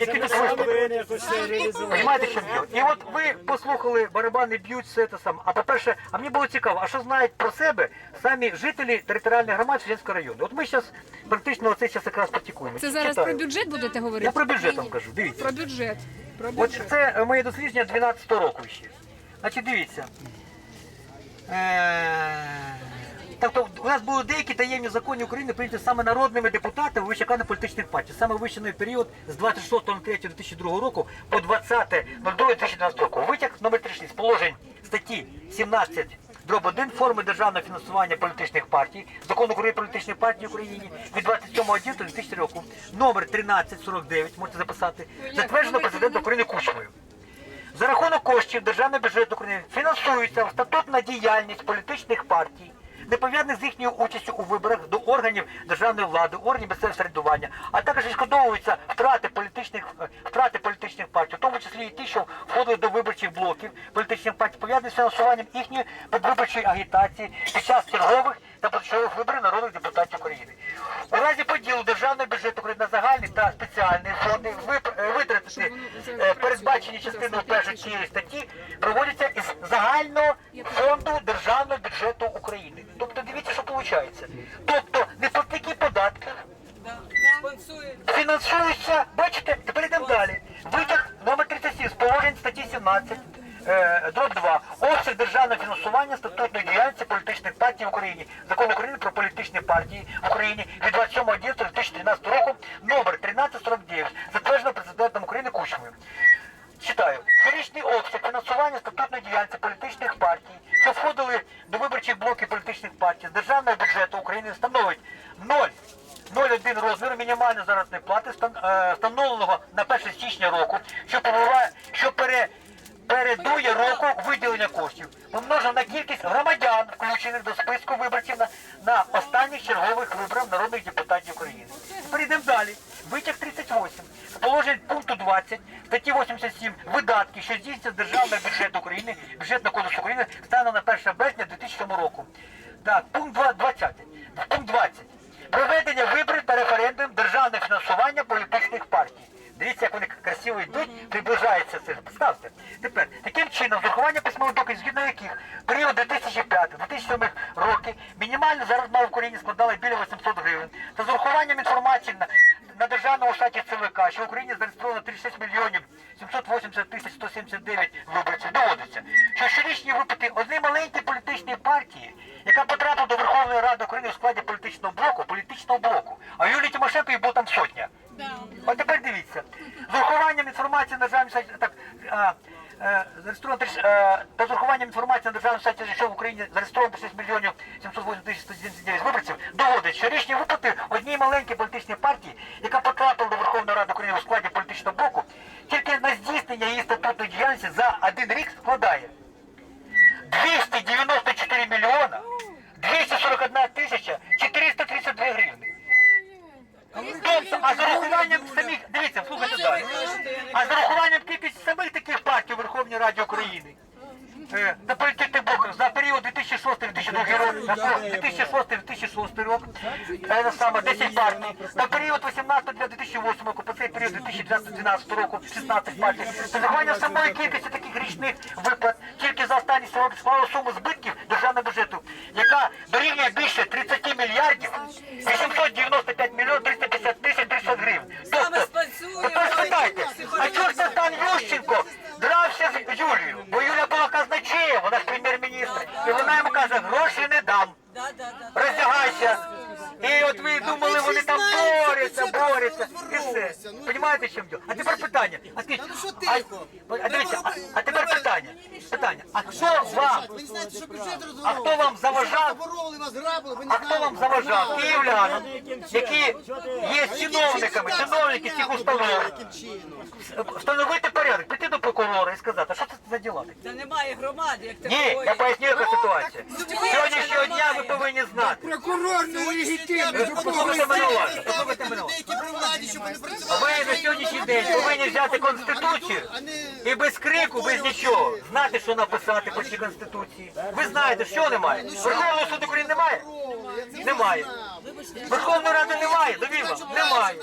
які тут виступили. Понимаєте, що діло? І от ви послухали, барабани б'ють, все це саме. А по-перше, а мені було цікаво, а що знають про себе самі жителі територіальних громад Чеченського району? От ми зараз практично оце зараз якраз практикуємо. Це зараз Читаю. про бюджет будете говорити? Я про бюджет вам кажу, дивіться. Про бюджет. Про От це е, моє дослідження 12 року ще. Значить, дивіться. Е, Тобто у нас були деякі таємні закони України прийняті саме народними депутатами вищеканих політичних партій. Саме вищений період з 26.03.2002 року по 20.02.2012 року. Витяг номер 36 положень статті 17 дроб 1 форми державного фінансування політичних партій, закон України про політичні партії в Україні від 27.11.2000 року, номер 1349, можете записати, затверджено президентом України Кучмою. За рахунок коштів державного бюджету України фінансується статутна діяльність політичних партій, не пов'язаних з їхньою участю у виборах до органів державної влади, органів місцевого самоврядування, а також відшкодовуються втрати політичних е, втрати політичних партій, в тому числі і ті, що входили до виборчих блоків політичних партій, пов'язані з фінансуванням їхньої предвиборчої агітації під час чергових та позачергових виборів народних депутатів України. У разі поділу державного бюджету України на загальні та спеціальні фонди е, витратити е, передбачені частиною першої цієї статті проводяться із загального фонду державного бюджету України. Тобто дивіться, що виходить. Тобто не платники податків фінансуються, бачите, тепер йдемо далі. Витяг номер 37 з положень статті 17. е, Дроб 2. Обсяг державного фінансування статутної діяльності політичних партій в Україні. Закон України про політичні партії в Україні від 27.11.2013 року номер 1349, затверджено президентом України Кучмою. Читаю. Щорічний обсяг фінансування статутної діяльності політичних партій, що входили до виборчих блоків політичних партій з державного бюджету України становить 0. 0,1 розміру мінімальної заробітної плати, е, встановленого на 1 січня року, що перебуває, що пере, передує року виділення коштів, помножено на кількість громадян, включених до списку виборців на, на останніх чергових виборах народних депутатів України. Тепер йдемо далі. Витяг 38. З положень пункту 20 статті 87 видатки, що здійснюються з державного бюджету України, бюджетного кодексу України станом на 1 березня 2007 року. Так, пункт 2 20. Пункт 20. Проведення виборів та референдум державне фінансування політичних партій. Дивіться, як вони красиво йдуть, приближаються це. Ставте. Тепер, таким чином, з урахуванням письмових доказів, згідно яких період 2005-2007 роки мінімальна заробітна в Україні складала біля 800 гривень. Та з урахуванням інформації на, на державному сайті ЦВК, що в Україні зареєстровано 36 мільйонів 780 тисяч 179 виборців, доводиться, що щорічні виплати однієї маленької політичної партії, яка потрапила до Верховної Ради України у складі політичного блоку, політичного блоку, а Юлії Тимошенко їх було там сотня. От тепер дивіться. З урахуванням інформації на державному сайті, так, е, е, та з урахуванням інформації на державному сайті, що в Україні зареєстровано 6 мільйонів 708 тисяч 179 виборців, доводить, що річні виплати однієї маленької політичної партії, яка потрапила до Верховної Ради України у складі політичного блоку, тільки на здійснення її статутної діяльності за один рік складає 294 мільйона 241 тисяча 432 гривни. А з урахуванням самих, дивіться, слухайте далі. А з урахуванням кількості самих таких партій у Верховній Раді України на політичних блоках за період 2006-2002 рок, 2006-2006 рок, е, на саме 10 партій, на період 18-2008 року, по цей період 2012 року 16 партій. З урахуванням самої кількості таких річних виплат тільки за останні 7 роки склала суму збитків державного бюджету, яка дорівнює більше 30 мільярдів 895 мільйонів 350 тисяч 300 гривень. Тобто, тепер спитайте, а чого ж це пан Ющенко дрався з Юлією? Бо Юля казначеєм, вона ж прем'єр-міністр, і вона йому каже, гроші не дам. Роздягайся. І от ви думали, вони там борються, борються. І все. Понімаєте, чим діло? А тепер питання. А ну а, а дивіться, а, а тепер питання. Питання. А хто вам, Ви не знаєте, що бюджет а хто вам заважав Оборовували вас, грабили, ви не а хто вам заважав? Київлянам, які є чиновниками, чиновники цих установ, встановити порядок, піти до прокурора і сказати, що це за діла такі? Та немає громади, як Ні, я поясню, яка ситуація. Сьогоднішнього дня ви повинні знати. Прокурор. Послухайте мене уважно, послухайте мене уважно. Ви на сьогоднішній день повинні взяти конституцію і без крику, без нічого, знати, що написати по цій конституції. Ви знаєте, що немає? Верховного суду України немає? Немає. Верховної Ради немає, довіла? Немає.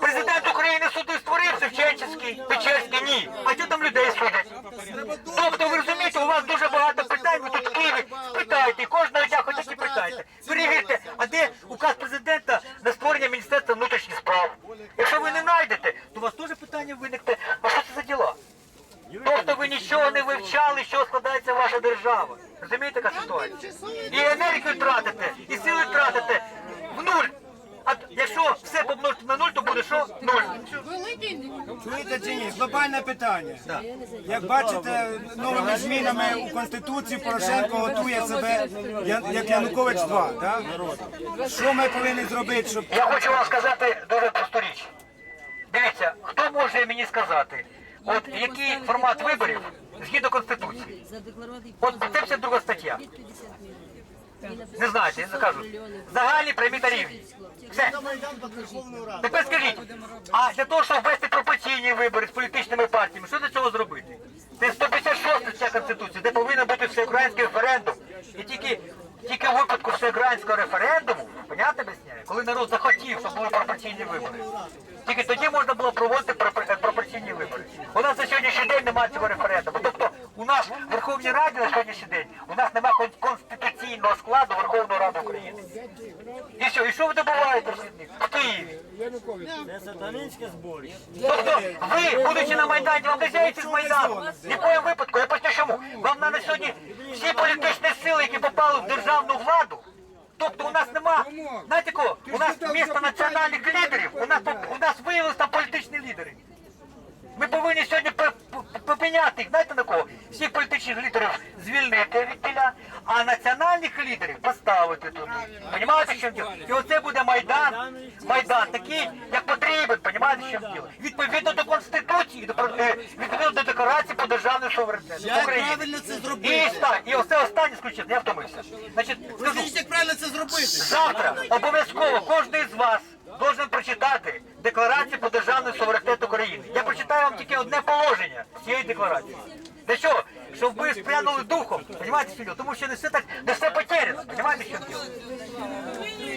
Президент України суди створився в Чеченській, Печерській, ні. А що там людей судять? Тобто ви розумієте, у вас дуже багато питань, ви тут в Києві спитайте, кожного дня хочете питайте. Перевірте, а де указ президента на створення Міністерства внутрішніх справ? Якщо ви не знайдете, то у вас теж питання виникне, а що це за діла? Тобто ви нічого не вивчали, що складається ваша держава. Розумієте, яка ситуація? І енергію тратите, і сили тратите в нуль. А якщо все помножити на нуль, то буде що? Нуль. Чуєте чи ні? Глобальне питання. Як бачите, новими змінами у Конституції Порошенко готує себе як Янукович 2. Так? Що ми повинні зробити, щоб Я хочу вам сказати дуже просту річ. Дивіться, хто може мені сказати, от який формат виборів згідно Конституції? От це все друга стаття. Не знаєте, не кажу. Загальні прямі та. Все. Тепер скажіть, а для того, щоб ввести пропорційні вибори з політичними партіями, що для цього зробити? Це 156 стаття Конституції, де повинен бути всеукраїнський референдум. І тільки, тільки в випадку всеукраїнського референдуму, понятно об'ясняю, коли народ захотів, щоб були пропорційні вибори, тільки тоді можна було проводити е, пропорційні вибори. У нас на сьогоднішній день немає цього референдуму. Тобто у нас в Верховній Раді на сьогоднішній день у нас немає конституційного складу Верховної Ради України. І що, і що ви добуваєте від них? В Києві? Тобто ви, будучи на Майдані, вам не з'явиться з Майдану. В якому випадку? Я поясню чому. Вам на сьогодні всі політичні сили, які попали в державну владу, тобто у нас нема, знаєте кого? У нас місто національних лідерів, у нас, у нас виявилися там політичні лідери. Ми повинні сьогодні поміняти їх, знаєте на кого? Всіх політичних лідерів звільнити від тіля, а національних лідерів поставити туди. Понімаєте, що діло? І оце буде Майдан, Майдан такий, як потрібен, понімаєте, що діло? Відповідно до Конституції, до, е, відповідно до декларації по державній суверенітету Як України. правильно це І, зробити? останнє, і оце останнє скучно, я втомився. Значить, скажу, Скажіть, як правильно це зробити? Завтра обов'язково кожен з вас должен прочитати декларацію про державний суверенітет України. Я прочитаю вам тільки одне положення з цієї декларації. Для чого? Щоб ви спрянули духом, розумієте, що? Тому що не все так, не все потеряно, розумієте, що?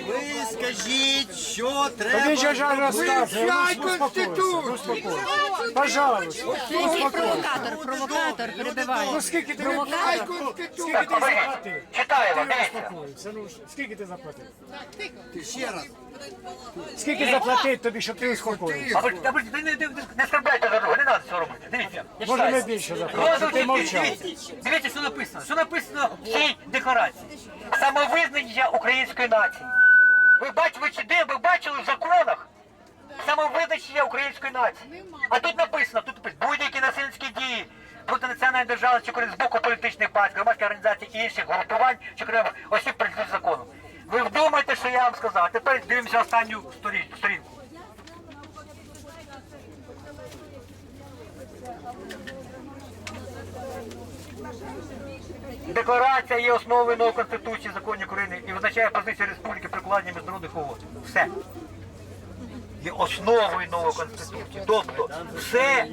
Ви скажіть, що Він треба. же ж розказує, ну ну успокойся. Пожалуйста, Який провокатор, провокатор перебиває. ну скільки ти Провокатор. скільки ти заплатив? читаю вам, Ти дивіться. ну скільки ти заплатив? Ще раз. Скільки заплатить тобі, щоб ти успокоївся? А ви, а ви не, не, не, не скарбляйте за друга, не треба цього робити. Дивіться, я Може, читаю. ми більше Розвиток ти мовчав. дивіться, дивіться, що написано. Що написано в цій декларації? Самовизнання української нації. Ви бачите, ви, де ви бачили в законах самовизначення української нації? А тут написано, тут написано, будь-які насильницькі дії проти національної держави чи з боку політичних партій, громадських організацій інших групувань чи окремих осіб прийшли законом. Ви вдумайте, що я вам сказав. А тепер дивимося останню сторін- Декларація є основою нової Конституції законів України і визначає позицію республіки при укладенні міжнародних угод. Все. Є основою нової Конституції. Тобто все,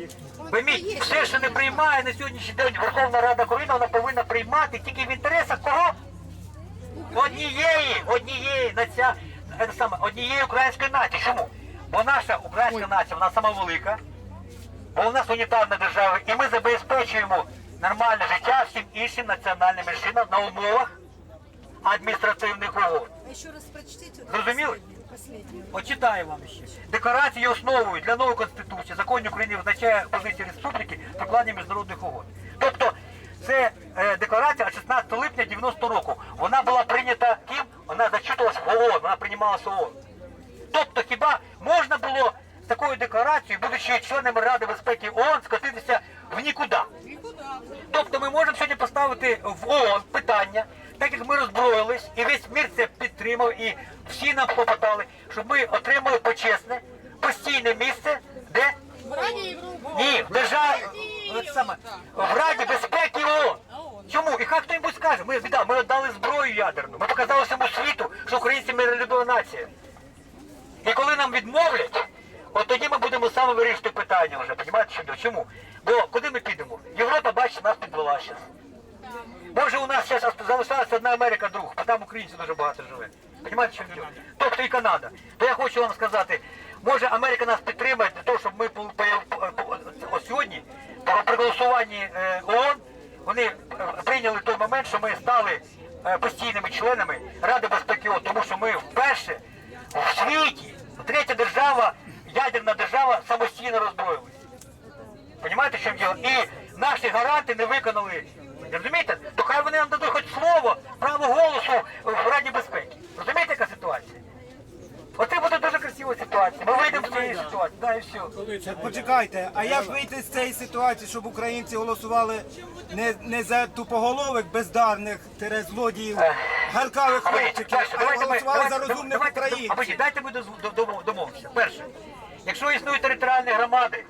пойміть, все, що не приймає на сьогоднішній день Верховна Рада України, вона повинна приймати тільки в інтересах кого? Однієї, однієї нація, е, саме, однієї української нації. Чому? Бо наша українська нація, вона сама велика, бо у нас унітарна держава, і ми забезпечуємо нормальне життя всім іншим національним меншинам на умовах адміністративних угод. Ще раз прочтіть. Зрозуміли? Почитаю вам ще. Декларація основою для нової конституції. Закон України визначає позицію республіки при укладенні міжнародних угод. Тобто це е, декларація 16 липня 90 року. Вона була прийнята ким? Вона зачитувалась в ООН, вона приймалася ООН. Тобто хіба можна було з такою декларацією, будучи членами Ради безпеки ООН, скотитися в нікуди? Тобто ми можемо сьогодні поставити в ООН питання, так як ми роззброїлись, і весь мір це підтримав, і всі нам попитали, щоб ми отримали почесне, постійне місце, де ні, в державі в Раді безпеки ООН. Чому? І хай хто-небудь скаже, ми віддали, ми віддали зброю ядерну, ми показали всьому світу, що українці миролюбива нація. І коли нам відмовлять, от тоді ми будемо саме вирішити питання вже, розумієте, що чому? Бо куди ми підемо? Європа, бачите, нас підвела зараз. Може у нас зараз залишилася одна Америка друг, а там українців дуже багато живе. Понимаєте, що діло? Тобто і Канада. То я хочу вам сказати, може Америка нас підтримає для того, щоб ми по- по- при голосуванні е, ООН вони е, прийняли той момент, що ми стали е, постійними членами Ради безпеки ООН, тому що ми вперше в світі, третя держава, ядерна держава, самостійно Понимаєте, що діло? І наші гаранти не виконали. Розумієте? То хай вони нам дадуть хоч слово, право голосу в Раді безпеки. Розумієте, яка ситуація? Оце буде дуже красива ситуація. Ми вийдемо з цієї ситуації. Да, і все. Так почекайте, а як вийти з цієї ситуації, щоб українці голосували не, не за тупоголових, бездарних, тере злодіїв, гаркавих хлопчиків, Перше, а давайте ми, голосували за давайте, розумних давайте, українців? Дайте ми до- домовимося. Перше, якщо існують територіальні громади,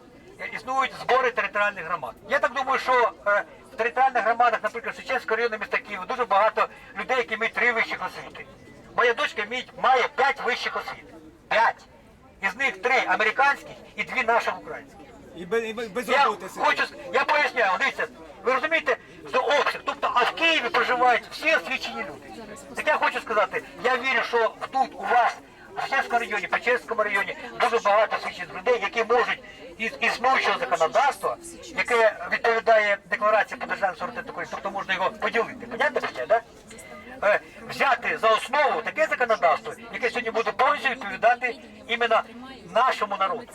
існують збори територіальних громад. Я так думаю, що е, в територіальних громадах, наприклад, Шевченського району міста Києва, дуже багато людей, які мають три вищих освіти. Моя дочка має п'ять вищих освіт. П'ять. Із них три американських і дві наших українських. І без, і без Я роботи хочу, я поясняю, дивіться, ви розумієте, що обсяг, тобто, а в Києві проживають всі освічені люди. Так я хочу сказати, я вірю, що тут у вас, в Шевченському районі, Печерському районі, дуже багато освічених людей, які можуть із існуючого законодавства, яке відповідає декларації по державному суверенітету України, тобто можна його поділити. Понятно таке, да? Е, взяти за основу таке законодавство, яке сьогодні буде повністю відповідати іменно нашому народу,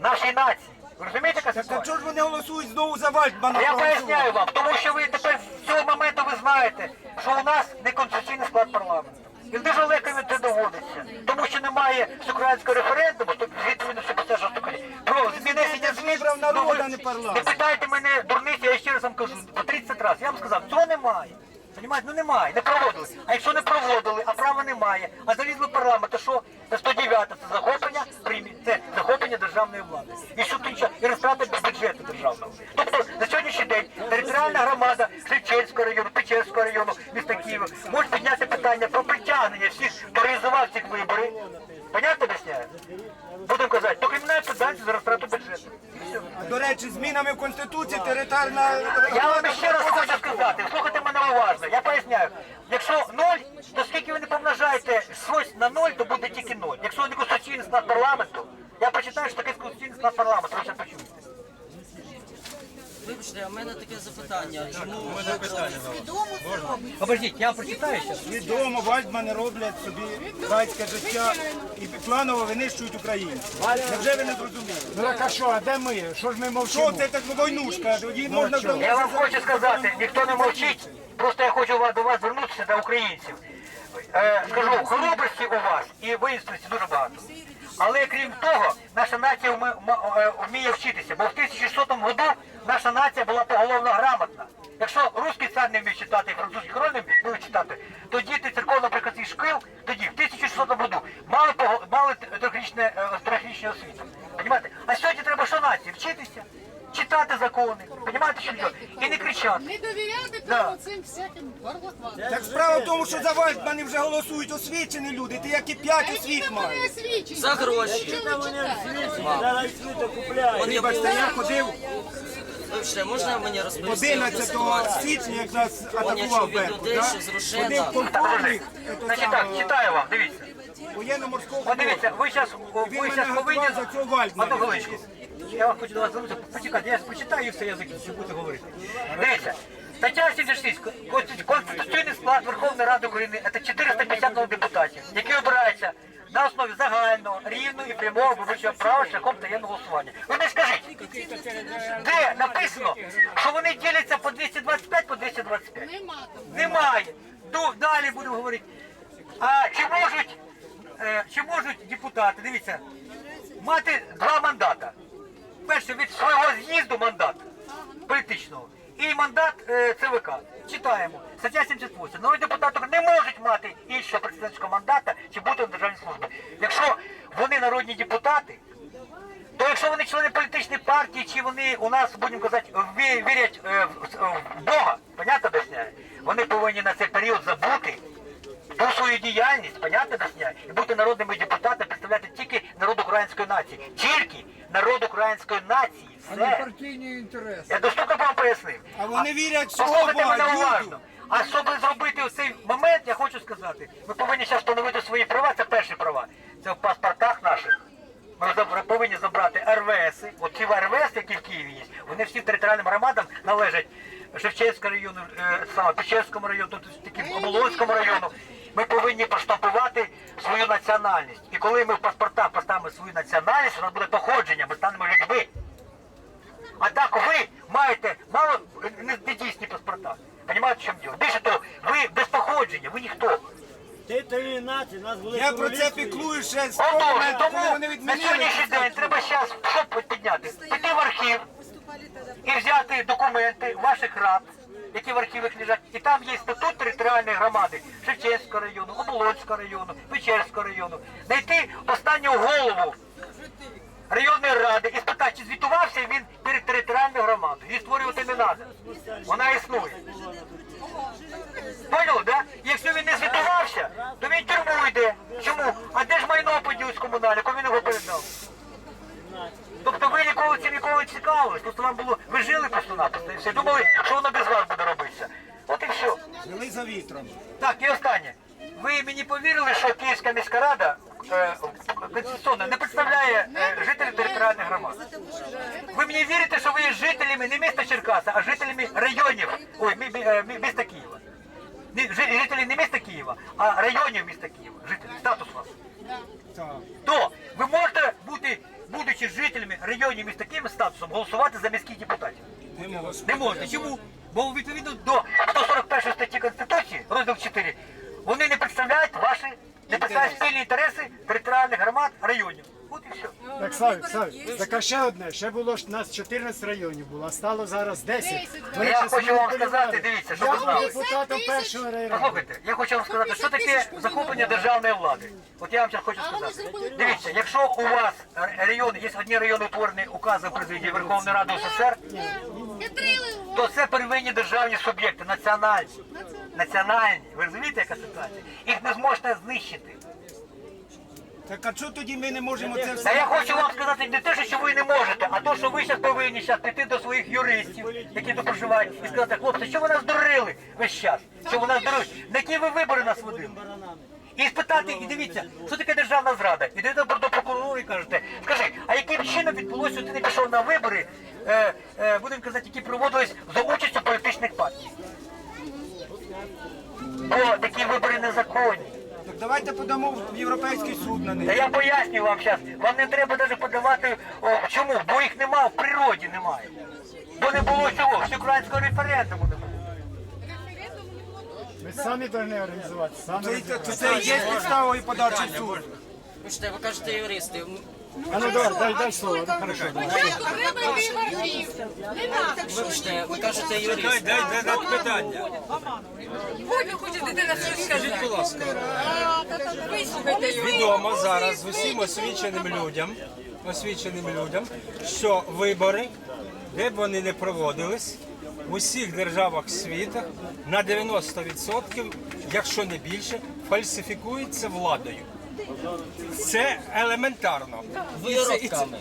нашій нації. Ви розумієте, яка ситуація? чого ж вони голосують знову за Вальдмана? Я поясняю вам, тому що ви тепер з цього моменту ви знаєте, що у нас не конституційний склад парламенту. І дуже легко від це доводиться. Тому що немає всеукраїнського референдуму, то відповідно ви все що таке. Про змінення змін. вибрав народ, ну. Не питайте мене, дурниці, я ще раз вам кажу, по 30 разів. Я вам сказав, цього немає. Понімаєте? Ну немає, не проводили. А якщо не проводили, а права немає, а залізли в парламент, то що? Це 109 це захоплення, це захоплення державної влади. І що тут? І розтрата бюджету державного. Тобто на сьогоднішній день територіальна громада Шевченського району, Печерського району, міста Києва може підняти питання про притягнення всіх, хто реалізував ці вибори. Понятно об'ясняю? Будемо казати, то кримінальна питання за розтрату бюджету. До речі, змінами в Конституції територіальна... Я вам ще раз хочу сказати, слухайте мене уважно, я поясняю. Якщо ноль, то скільки ви не помножаєте щось на ноль, то буде тільки ноль. Якщо не конституційний склад парламенту, я прочитаю, що таке конституційний склад парламенту, ви ще почуєте. Вибачте, а в мене таке запитання. Чому Обождіть, я прочитаю зараз. Свідомо Вальдмани роблять собі райське життя і планово винищують українців. Невже ви не зрозуміли? Ну так а що, а де ми? Що ж ми Що мовчимо? це так войнушка? Її можна Я вам хочу сказати, ніхто не мовчить, просто я хочу до вас звернутися, до українців. Е, скажу, хоробрості у вас і воїнственності дуже багато. Але крім того, наша нація е, вміє вчитися, бо в 1600 году наша нація була поголовно грамотна. Якщо русський цар не вмів читати і французький король не вмів читати, то діти церковно-приказних шкіл тоді, в 1600 году, мали, мали трьохрічне е, трьохрічну освіту. А сьогодні треба що нації? Вчитися, читати закони, понімаєте, що я? І не кричати. Не довіряти Да. цим всяким барлахвам. Так справа в тому, що за Вальдмани вже голосують освічені люди, ти як і п'ять освіт маєш. За гроші. Вони Вибачте, я ходив Вибачте, можна мені розповісти 11 ситуацію? січня, як нас атакував від Беркут. людей, да? що з Рушена- Ходив полковник Значить так, читаю вам, дивіться. Воєнно-морського От дивіться, ви зараз ви мене зараз повинні... готував за цього Вальдмана. Одну хвилинку. Я вам хочу до вас звернутися. Почекайте, я почитаю і все, я закінчу, буду говорити. Дивіться, стаття 76. Конститу- Конституційний склад Верховної Ради України – це 450 депутатів, які обираються на основі загального, рівного і прямого виборчого права шляхом таємного голосування. Ви не скажіть, де написано, що вони діляться по 225, по 225? Нема там. Немає. Ду- далі будемо говорити. А чи можуть, чи можуть депутати, дивіться, мати два мандата? Перше від свого з'їзду мандат політичного і мандат е, ЦВК. Читаємо. Стаття 78. Народні депутати не можуть мати іншого президентського мандата чи бути на державній службі. Якщо вони народні депутати, то якщо вони члени політичної партії, чи вони у нас, будемо казати, ві- вірять е, в, Бога, понятно об'ясняю, вони повинні на цей період забути про свою діяльність, понятно об'ясняю, і бути народними депутатами, представляти тільки народ української нації. Тільки народ української нації. Все. партійні інтереси. Я доступно вам пояснив. А вони вірять, що Послухайте мене уважно. А щоб зробити цей момент, я хочу сказати, ми повинні зараз встановити свої права, це перші права. Це в паспортах наших. ми повинні забрати РВС. От ці РВС, які в Києві є, вони всім територіальним громадам належать Шевченському району, е, саме Печерському району, тут такі Оболонському району. Ми повинні проштампувати свою національність. І коли ми в паспортах поставимо свою національність, у нас буде походження, ми станемо людьми. А так ви маєте мало не недійсні паспорта. Понимаєте, в чому діло? Більше того, ви без походження, ви ніхто. Ти Титульні нації, нас були Я про це піклую ще з того Отож, моменту, коли тому вони на відмінили. сьогоднішній день треба зараз що підняти? Піти в архів і взяти документи ваших рад, які в архівах лежать. І там є статут територіальної громади Шевченського району, Оболонського району, Печерського району. Знайти останнього голову районної ради і спитати, чи звітувався він перед територіальною громадою. Її створювати не треба. Вона існує. Поняли, да? Якщо він не звітувався, то він тюрму йде. Чому? А де ж майно поділось комунальнику? Він його передав. Тобто ви ніколи цим ніколи цікавились, просто вам було, ви жили просто-напросто і все. Думали, що воно без вас буде робитися. От і все. Жили за вітром. Так, і останнє. Ви мені повірили, що Київська міська рада е, конституційно не представляє е, жителів територіальних громад. Ви мені вірите, що ви є жителями не міста Черкаса, а жителями районів, ой, мі- мі- е, мі- міста Києва. Жи- жителі не міста Києва, а районів міста Києва. Жителі, статус у вас. Так. То ви можете бути, будучи жителями районів міста Києва з статусом, голосувати за міських депутатів. Не можна Не можна. Чому? Бо відповідно до 141 статті Конституції, розділ 4, вони не представляють ваші, не представляють спільні інтереси територіальних громад, районів. От і все. Так, а ще одне, ще було ж нас 14 районів було, а стало зараз 10. Ми Я хочу вам сказати, дивіться, щоб Я ви був знали. депутатом першого району. Послухайте, я хочу вам сказати, що таке захоплення державної влади. От я вам зараз хочу сказати. Дивіться, якщо у вас райони, є одні райони утворені указом президії Верховної Ради СССР, то це первинні державні суб'єкти, національні. Національні. Ви розумієте, яка ситуація? Їх не зможете знищити. Так а чого тоді ми не можемо це Та я хочу вам сказати не те, що ви не можете, а то, що ви зараз повинні зараз піти до своїх юристів, які тут проживають, і сказати, хлопці, що ви нас дурили весь час? Що ви нас дурили? На які ви вибори нас водили? І спитати, і дивіться, що таке державна зрада? Ідете до прокурора і кажете, скажи, а яким чином відбулося, що ти не пішов на вибори, е, е, будемо казати, які проводились за участю політичних партій? Бо такі вибори незаконні. Давайте подамо в Європейський суд на них. Та я пояснюю вам зараз. Вам не треба навіть подавати. О, чому? Бо їх немає, в природі немає. Бо не було цього, всеукраїнського референдуму не було. Ми самі повинні організувати, самі Це, це, це є підставою подачі в суд. Ви кажете юристи. А ну давай, дай, дай слово, ну хорошо. Спочатку треба йти в архів. Не надо. Вибачте, ви кажете юристи. Будь хоче дитина щось скаже. Будь ласка, Вислухайте його. відомо зараз усім освіченим людям, освіченим людям, що вибори, де б вони не проводились, в усіх державах світу на 90%, якщо не більше, фальсифікуються владою. Це елементарно. Це- це- Виродками.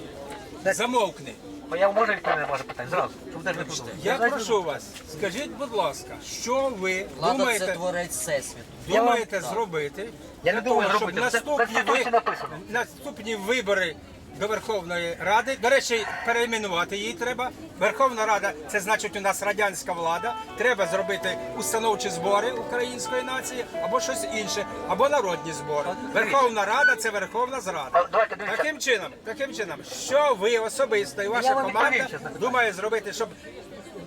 Замовкни. Бо я можу відповідати на ваше питання зразу, щоб теж не подумали. Я прошу вас, скажіть, будь ласка, що ви Влада це думаєте, творець всесвіту. думаєте зробити Я не думаю щоб зробити, це в наступні, Конституції ви- написано. наступні вибори до Верховної Ради, до речі, перейменувати її треба. Верховна Рада це значить у нас радянська влада. Треба зробити установчі збори української нації або щось інше, або народні збори. Верховна Рада це Верховна Зрада. Таким чином, таким чином, що ви особисто і ваша команда думає зробити, щоб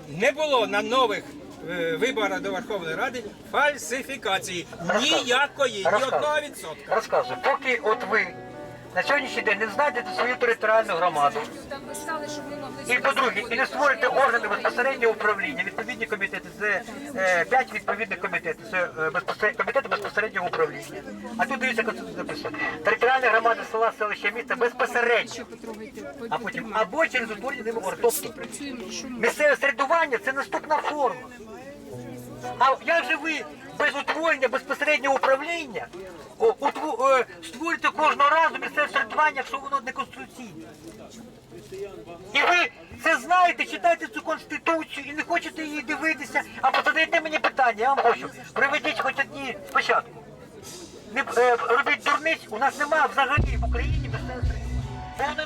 не було на нових е, виборах до Верховної Ради фальсифікації ніякої, ні одного відсотка. Розказую, поки от ви на сьогоднішній день не знайдете свою територіальну громаду, і по-друге, і не створите органи безпосереднього управління, відповідні комітети, це е, п'ять відповідних комітетів, це е, безпосередньо, комітети безпосереднього управління. А тут дивіться, тут написано. Територіальна громада села, селища, міста безпосередньо. А потім або через утворення ними орган. Тобто місцеве середування це наступна форма. А як же ви без утворення безпосереднього управління створюєте кожного разу місцеве середування, якщо воно не конституційне? І ви це знаєте, читаєте цю конституцію і не хочете її дивитися, або задаєте мені питання, я вам хочу. Приведіть хоч одні спочатку. Не е, робіть дурниць, у нас немає взагалі в Україні місцевого середування.